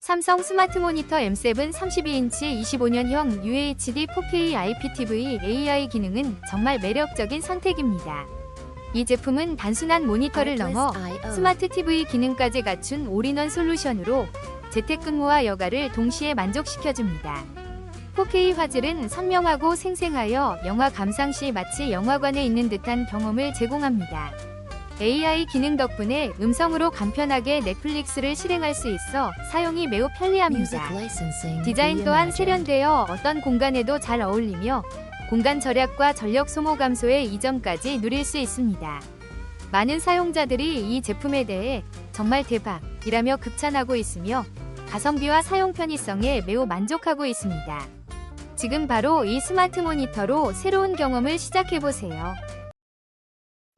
삼성 스마트 모니터 M7 32인치 25년형 UHD 4K IPTV AI 기능은 정말 매력적인 선택입니다. 이 제품은 단순한 모니터를 넘어 스마트 TV 기능까지 갖춘 올인원 솔루션으로 재택근무와 여가를 동시에 만족시켜줍니다. 4K 화질은 선명하고 생생하여 영화 감상 시 마치 영화관에 있는 듯한 경험을 제공합니다. AI 기능 덕분에 음성으로 간편하게 넷플릭스를 실행할 수 있어 사용이 매우 편리합니다. 디자인 또한 세련되어 어떤 공간에도 잘 어울리며 공간 절약과 전력 소모 감소의 이점까지 누릴 수 있습니다. 많은 사용자들이 이 제품에 대해 정말 대박이라며 극찬하고 있으며 가성비와 사용 편의성에 매우 만족하고 있습니다. 지금 바로 이 스마트 모니터로 새로운 경험을 시작해보세요.